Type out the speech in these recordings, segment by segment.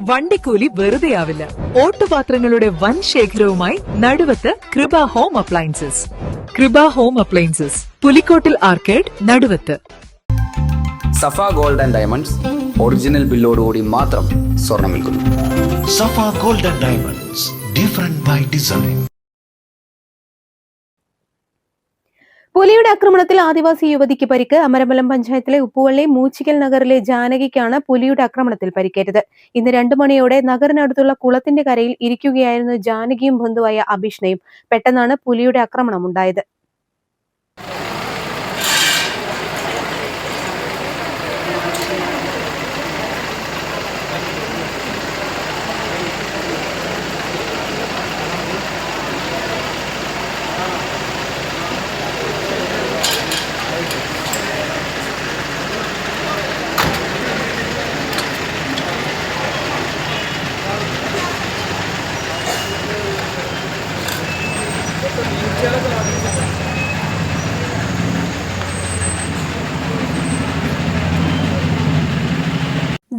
വണ്ടിക്കൂലി വെറുതെയാവില്ല. ഓട്ടുപാത്രങ്ങളുടെ വൻ ശേഖരവുമായി Naduvath Kripa home appliances. Kripa home appliances. Pulikkottil arcade Naduvath. Safa gold and diamonds original ബില്ലോടുകൂടി മാത്രം സ്വർണം വിൽക്കുന്നു. Safa gold and diamonds different by design. പുലിയുടെ ആക്രമണത്തിൽ ആദിവാസി യുവതിക്ക് പരിക്ക്. അമരമലം പഞ്ചായത്തിലെ ഉപ്പുവള്ളി മൂച്ചിക്കൽ നഗറിലെ ജാനകിക്കാണ് പുലിയുടെ ആക്രമണത്തിൽ പരിക്കേറ്റത്. ഇന്ന് രണ്ടു മണിയോടെ നഗറിനടുത്തുള്ള കുളത്തിന്റെ കരയിൽ ഇരിക്കുകയായിരുന്നു ജാനകിയും ബന്ധുവായ അഭിഷ്ണയും. പെട്ടെന്നാണ് പുലിയുടെ ആക്രമണം ഉണ്ടായത്.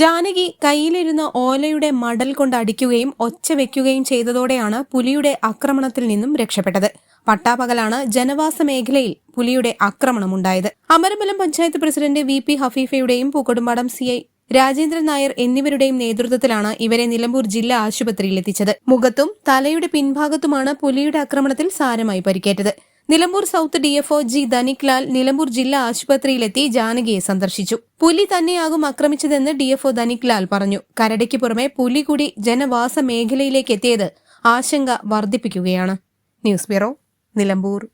ജാനകി കയ്യിലിരുന്ന ഓലയുടെ മടൽ കൊണ്ട് അടിക്കുകയും ഒച്ച വെക്കുകയും ചെയ്തതോടെയാണ് പുലിയുടെ ആക്രമണത്തിൽ നിന്നും രക്ഷപ്പെട്ടത്. പട്ടാപകലാണ് ജനവാസ മേഖലയിൽ പുലിയുടെ ആക്രമണമുണ്ടായത്. Amarambalam panchayat president V P ഹഫീഫയുടെയും Pookkottumpadam C I Rajendran Nair എന്നിവരുടെയും നേതൃത്വത്തിലാണ് ഇവരെ നിലമ്പൂർ ജില്ലാ ആശുപത്രിയിൽ എത്തിച്ചത്. മുഖത്തും തലയുടെ പിൻഭാഗത്തുമാണ് പുലിയുടെ ആക്രമണത്തിൽ സാരമായി പരിക്കേറ്റത്. Nilambur south DFO G Dhanik Lal Nilambur ജില്ലാ ആശുപത്രിയിലെത്തി ജാനകിയെ സന്ദർശിച്ചു. പുലി തന്നെയാകും ആക്രമിച്ചതെന്ന് ഡിഎഫ്ഒ ധനിക് ലാൽ പറഞ്ഞു. കരടയ്ക്ക് പുറമെ പുലി കൂടി ജനവാസ മേഖലയിലേക്ക് എത്തിയത് ആശങ്ക വർദ്ധിപ്പിക്കുകയാണ്. News bureau Nilambur.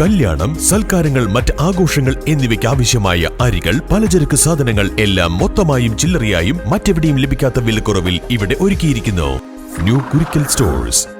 കല്യാണം സൽക്കാരങ്ങൾ മറ്റ് ആഘോഷങ്ങൾ എന്നിവയ്ക്ക് ആവശ്യമായ അരികൾ പലചരക്ക് സാധനങ്ങൾ എല്ലാം മൊത്തമായും ചില്ലറയായും മറ്റെവിടെയും ലഭിക്കാത്ത വിലക്കുറവിൽ ഇവിടെ ഒരുക്കിയിരിക്കുന്നു. New Kurikkal stores.